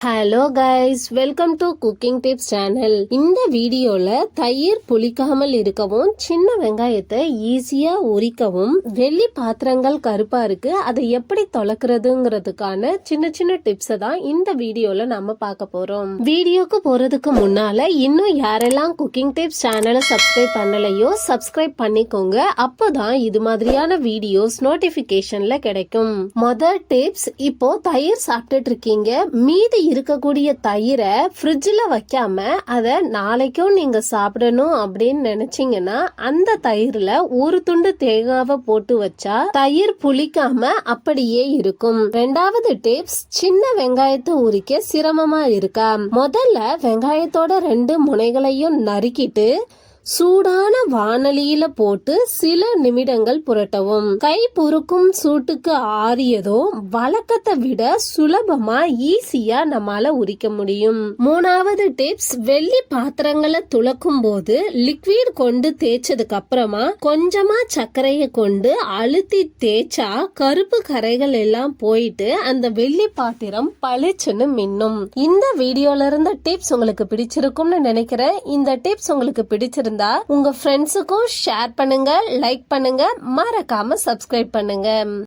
Hello guys welcome to cooking tips channel இந்த வீடியோல தயிர் புளிக்காமல் இருக்கவும் சின்ன வெங்காயத்தை ஈஸியா உரிக்கவும் வெள்ளி பாத்திரங்கள் கருப்பா இருக்கு அதை எப்படி தொலைக்கிறதுங்கிறதுக்கான சின்ன சின்ன டிப்ஸை தான் இந்த வீடியோல நம்ம பார்க்க போறோம். வீடியோக்கு போறதுக்கு முன்னால இன்னும் யாரெல்லாம் குக்கிங் டிப்ஸ் சேனலை சப்ஸ்கிரைப் பண்ணலையோ சப்ஸ்கிரைப் பண்ணிக்கோங்க. அப்போதான் இது மாதிரியான வீடியோஸ் நோட்டிபிகேஷன்ல கிடைக்கும். மொதல் டிப்ஸ் இப்போ தயிர் சாப்பிட்டுட்டு இருக்கீங்க. மீதி இருக்கக்கூடிய தயிரை ஃப்ரிட்ஜில் வைக்காம அதை நாளைக்கும் நீங்கள் சாப்பிடணும் அப்படின்னு நினச்சிங்கன்னா அந்த தயிரில் ஒரு துண்டு தேங்காவை போட்டு வச்சா தயிர் புளிக்காம அப்படியே இருக்கும். ரெண்டாவது டிப்ஸ் சின்ன வெங்காயத்தை உரிக்க சிரமமா இருக்கா முதல்ல வெங்காயத்தோட ரெண்டு முனைகளையும் நறுக்கிட்டு சூடான வானலியில போட்டு சில நிமிடங்கள் புரட்டவும். கை பொறுக்கும் சூட்டுக்கு ஆறியதும் வழக்கத்தை விட சுலபமா ஈஸியா நம்மால உரிக்க முடியும். மூணாவது டிப்ஸ் வெள்ளி பாத்திரங்களை துளக்கும் போது லிக்விட் கொண்டு தேய்ச்சதுக்கு அப்புறமா கொஞ்சமா சர்க்கரைய கொண்டு அழுத்தி தேய்ச்சா கருப்பு கரைகள் எல்லாம் போயிட்டு அந்த வெள்ளி பாத்திரம் பளிச்சுன்னு மின்னும். இந்த வீடியோல இருந்த டிப்ஸ் உங்களுக்கு பிடிச்சிருக்கும்னு நினைக்கிறேன். இந்த டிப்ஸ் உங்களுக்கு பிடிச்சிருந்தா உங்க ஃப்ரெண்ட்ஸுக்கும் ஷேர் பண்ணுங்க லைக் பண்ணுங்க மறக்காம சப்ஸ்கிரைப் பண்ணுங்க.